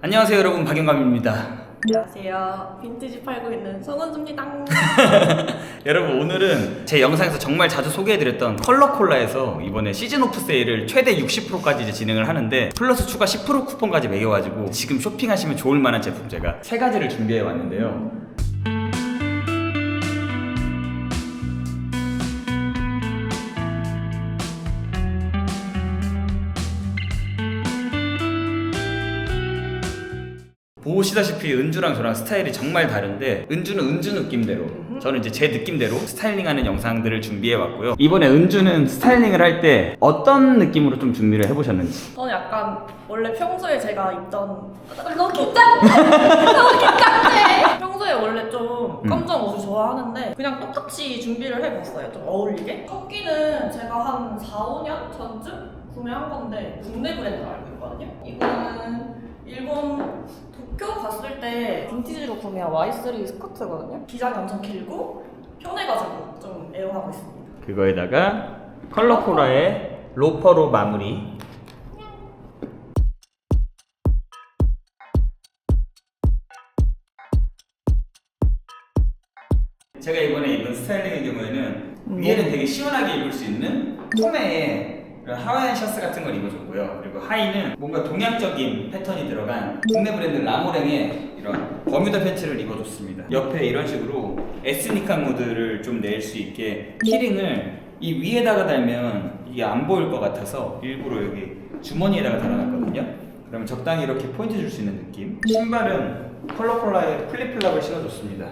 안녕하세요 여러분 박영감입니다 안녕하세요. 빈티지 팔고 있는 성원주입니다. 여러분 오늘은 제 영상에서 정말 자주 소개해드렸던 컬러콜라에서 이번에 시즌 오프 세일을 최대 60%까지 이제 진행을 하는데 플러스 추가 10% 쿠폰까지 매겨가지고 지금 쇼핑하시면 좋을 만한 제품 제가 세 가지를 준비해 왔는데요 보시다시피 은주랑 저랑 스타일이 정말 다른데 은주는 은주 느낌대로 저는 이제 제 느낌대로 스타일링하는 영상들을 준비해 왔고요 이번에 은주는 스타일링을 할 때 어떤 느낌으로 좀 준비를 해보셨는지 저는 약간 원래 평소에 제가 입던 너무 긴장돼. 너무 긴장돼. 평소에 원래 좀 음. 검정 옷을 좋아하는데 그냥 똑같이 준비를 해봤어요. 좀 어울리게. 토끼는 제가 한 4, 5년 전쯤 구매한 건데 국내 브랜드 알고 있거든요. 이거는 일본 도쿄 갔을 때 빈티지로 구매한 Y3 스커트거든요. 기장이 엄청 길고 편해가지고 좀 애용하고 있습니다. 그거에다가 컬러콜라의 로퍼로 마무리 제가 이번에 입은 스타일링의 경우에는 위에는 되게 시원하게 입을 수 있는 이런 하와이안 셔츠 같은 걸 입어줬고요. 그리고 하의는 뭔가 동양적인 패턴이 들어간 국내 브랜드 라모랭의 이런 버뮤다 팬츠를 입어줬습니다. 옆에 이런 식으로 에스닉한 무드를 좀 낼 수 있게 키링을 이 위에다가 달면 이게 안 보일 것 같아서 일부러 여기 주머니에다가 달아놨거든요. 그러면 적당히 이렇게 포인트 줄 수 있는 느낌. 신발은 컬러콜라의 플립플랍을 신어줬습니다.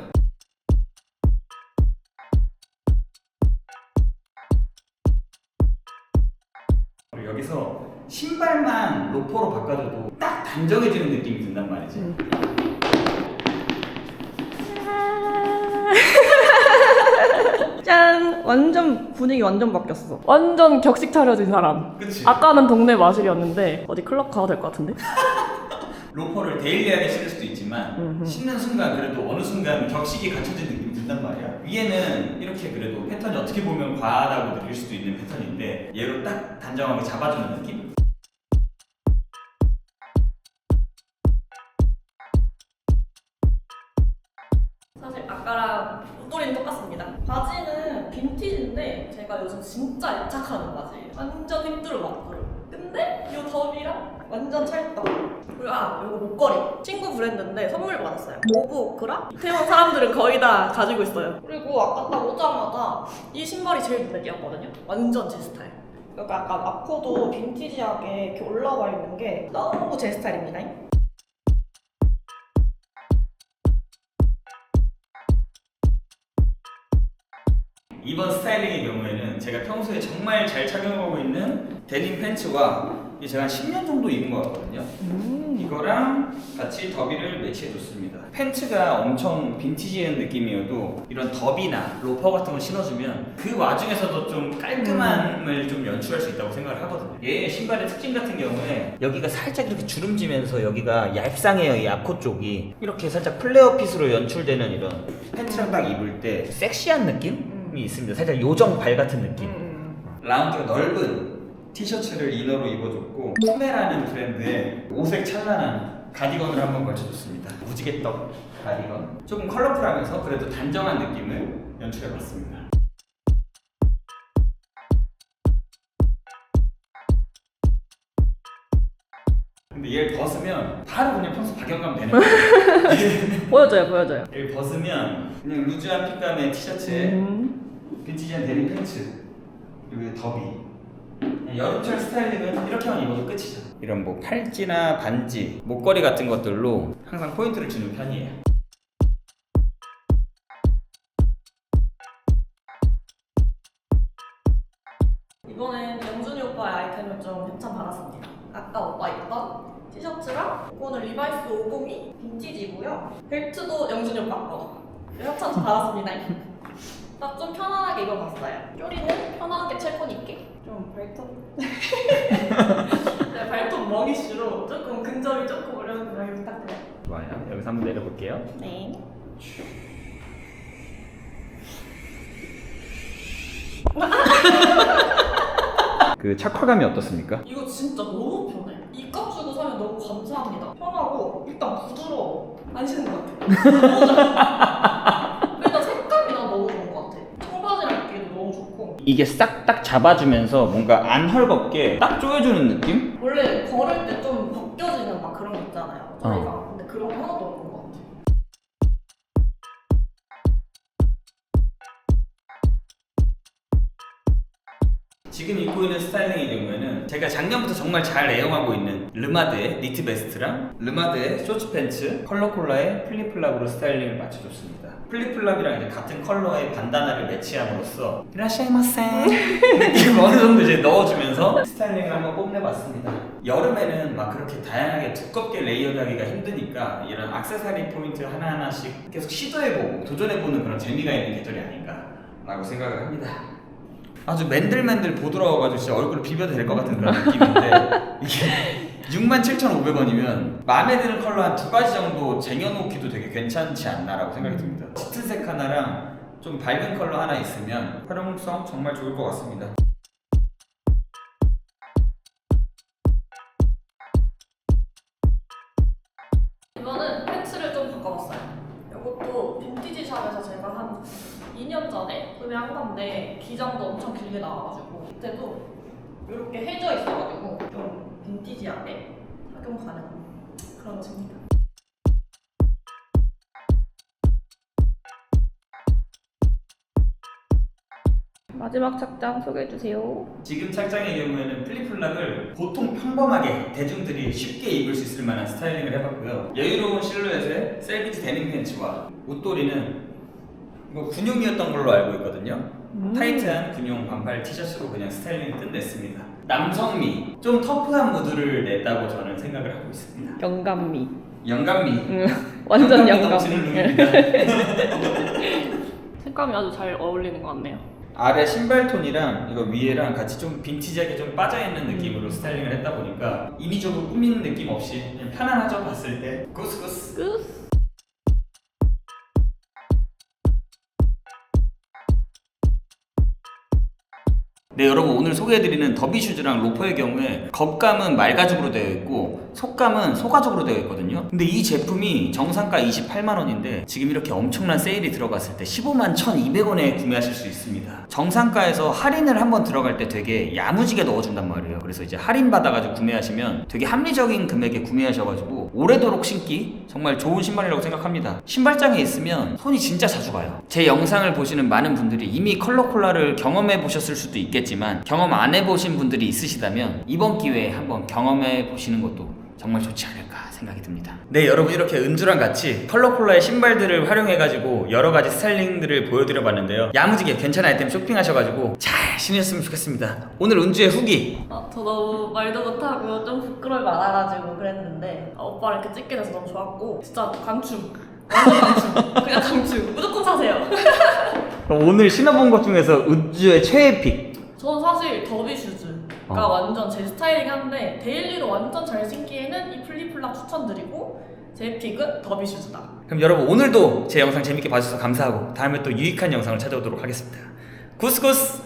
여기서 신발만 로퍼로 바꿔줘도 딱 단정해지는 느낌이 든단 말이지. 짠! 완전 분위기 완전 바뀌었어. 완전 격식 차려진 사람. 그치? 아까는 동네 마술이었는데 어디 클럽 가도 될 것 같은데? 로퍼를 데일리하게 신을 수도 있지만 음흠. 신는 순간 그래도 어느 순간 격식이 갖춰진 느낌이 든단 말이야. 위에는 이렇게 그래도 패턴이 어떻게 보면 과하다고 느낄 수도 있는 패턴인데 얘로 딱 단정하게 잡아주는 느낌? 사실 아까랑 목도리는 똑같습니다. 바지는 빈티지인데 제가 요즘 진짜 애착하는 바지예요. 완전 힘들어 맞고요. 근데 이 덥이랑 완전 찰떡. 이거 목걸이. 친구 브랜드인데 선물 받았어요. 오브 오크라? 이태원 사람들은 거의 다 가지고 있어요. 그리고 아까 딱 오자마자 이 신발이 제일 눈에 띄었거든요. 완전 제 스타일. 여기 약간 앞코도 빈티지하게 이렇게 올라와 있는 게 너무 제 스타일입니다. 이번 스타일링의 경우에는 제가 평소에 정말 잘 착용하고 있는 데님 팬츠와 이게 제가 한 10년 정도 입은 것 같거든요. 이거랑 같이 더비를 매치해줬습니다. 팬츠가 엄청 빈티지한 느낌이어도 이런 더비나 로퍼 같은 거 신어주면 그 와중에서도 좀 깔끔함을 좀 연출할 수 있다고 생각을 하거든요. 얘 신발의 특징 같은 경우에 여기가 살짝 이렇게 주름지면서 여기가 얇상해요. 이 앞코 쪽이 이렇게 살짝 플레어 핏으로 연출되는 이런 팬츠랑 딱 입을 때 섹시한 느낌이 있습니다. 살짝 요정 발 같은 느낌. 라운드가 넓은 티셔츠를 이너로 입어줬고 푸메라는 브랜드의 오색 찬란한 가디건을 한번 걸쳐줬습니다. 무지개떡 가디건. 조금 컬러풀하면서 그래도 단정한 느낌을 연출해봤습니다. 근데 얘를 벗으면 바로 그냥 평소 박영감 되는 거예요. 보여줘요, 보여줘요. 얘를 벗으면 그냥 루즈한 핏감의 티셔츠에 음. 빈티지한 데님 팬츠 그리고 더비 여름철 스타일링은 이렇게만 입어도 끝이죠 이런 뭐 팔찌나 반지 목걸이 같은 것들로 항상 포인트를 주는 편이에요 이번엔 영준이 오빠의 아이템을 좀 협찬 받았습니다. 아까 오빠 입던 티셔츠랑 이거는 리바이스 502 빈티지고요. 벨트도 영준이 오빠 거. 협찬 좀 받았습니다. 딱 좀 편안하게 입어봤어요. 쪼리는 편안하게 첼콘 입게. 좀 발톱. 네, 발톱 멍이슈로 조금 근접이 조금 어려운 고양이 부탁드려요. 좋아요 여기서 한번 내려볼게요 네. 그 착화감이 어떻습니까? 이거 진짜 너무 편해. 이 값 주고 사면 너무 감사합니다. 편하고 일단 부드러워. 안 신는 것 같아. 너무 좋아. 일단 색감이 나 너무 좋은 것 같아. 청바지랑 입기도 너무 좋고. 이게 싹 딱 잡아주면서 뭔가 안 헐겁게 딱 조여주는 느낌? 원래 걸을 때 좀 벗겨지는 막 그런 거 있잖아요. 저희가. 근데 그런 게 하나도 없는 것 같아. 지금 입고 있는 스타일링의 경우에는 제가 작년부터 정말 잘 애용하고 있는 르마드의 니트 베스트랑 르마드의 쇼츠 팬츠, 컬러콜라의 플립플랍으로 스타일링을 맞춰줬습니다. 플립플랍이랑 이제 같은 컬러의 반다나를 매치함으로써 이라시마세 느낌 어느 정도 이제 넣어주면서 스타일링을 한번 뽐내봤습니다. 여름에는 막 그렇게 다양하게 두껍게 레이어드하기가 힘드니까 이런 악세사리 포인트 하나하나씩 계속 시도해보고 도전해보는 그런 재미가 있는 계절이 아닌가라고 생각을 합니다. 아주 맨들맨들 보드러워가지고 진짜 얼굴 비벼도 될 것 같은 그런 느낌인데 이게 67,500원이면 마음에 드는 컬러 한 두 가지 정도 쟁여놓기도 되게 괜찮지 않나라고 생각이 듭니다 짙은색 하나랑 좀 밝은 컬러 하나 있으면 활용성 정말 좋을 것 같습니다 이거는 팬츠를 좀 바꿔봤어요. 이것도 빈티지 샵에서 제가 한 2년 전에 구매한 건데 기장도 엄청 길게 나와가지고 그때도 이렇게 해져 있어가지고 좀 빈티지하게 착용 가능 그런 옷입니다. 마지막 착장 소개해 주세요. 지금 착장의 경우에는 플립플랍을 보통 평범하게 대중들이 쉽게 입을 수 있을 만한 스타일링을 해봤고요. 여유로운 실루엣의 셀비지 데님 팬츠와 웃도리는 이거 군용이었던 걸로 알고 있거든요. 타이트한 군용 반팔 티셔츠로 그냥 스타일링 끝냈습니다. 남성미, 좀 터프한 무드를 냈다고 저는 생각을 하고 있습니다. 영감미. 영감미. 응, 완전 영감미 넘치는. 룩입니다. 색감이 아주 잘 어울리는 것 같네요. 아래 신발 톤이랑 이거 위에랑 같이 좀 빈티지하게 좀 빠져있는 느낌으로 스타일링을 했다 보니까 인위적으로 꾸미는 느낌 없이 그냥 편안하죠 봤을 때 구스구스 끝. 네 여러분 오늘 소개해드리는 더비 슈즈랑 로퍼의 경우에 겉감은 말가죽으로 되어 있고 속감은 소가죽으로 되어 있거든요. 근데 이 제품이 정상가 28만원인데 지금 이렇게 엄청난 세일이 들어갔을 때 15만 1200원에 구매하실 수 있습니다. 정상가에서 할인을 한번 들어갈 때 되게 야무지게 넣어준단 말이에요. 그래서 이제 할인 받아가지고 구매하시면 되게 합리적인 금액에 구매하셔가지고 오래도록 신기 정말 좋은 신발이라고 생각합니다. 신발장에 있으면 손이 진짜 자주 가요. 제 영상을 보시는 많은 분들이 이미 컬러콜라를 경험해 보셨을 수도 있겠지만 경험 안 해보신 분들이 있으시다면 이번 기회에 한번 경험해 보시는 것도 정말 좋지 않을까 생각이 듭니다. 네, 여러분 이렇게 은주랑 같이 컬러콜라의 신발들을 활용해가지고 여러 가지 스타일링들을 보여드려봤는데요. 야무지게 괜찮은 아이템 쇼핑하셔가지고 잘 신으셨으면 좋겠습니다. 오늘 은주의 후기 아, 저 너무 말도 못하고 좀 부끄러움이 많아가지고 그랬는데 아, 오빠를 이렇게 찍게 돼서 너무 좋았고 진짜 강추 완전 강추 그냥 강추 무조건 사세요 오늘 신어본 것 중에서 은주의 최애 픽. 저는 사실 더비 슈즈 가 어. 완전 제 스타일링한데 데일리로 완전 잘 신기에는 이 플립플랍 추천드리고 제 픽은 더비 슈즈다 그럼 여러분 오늘도 제 영상 재밌게 봐주셔서 감사하고 다음에 또 유익한 영상을 찾아오도록 하겠습니다. 구스구스!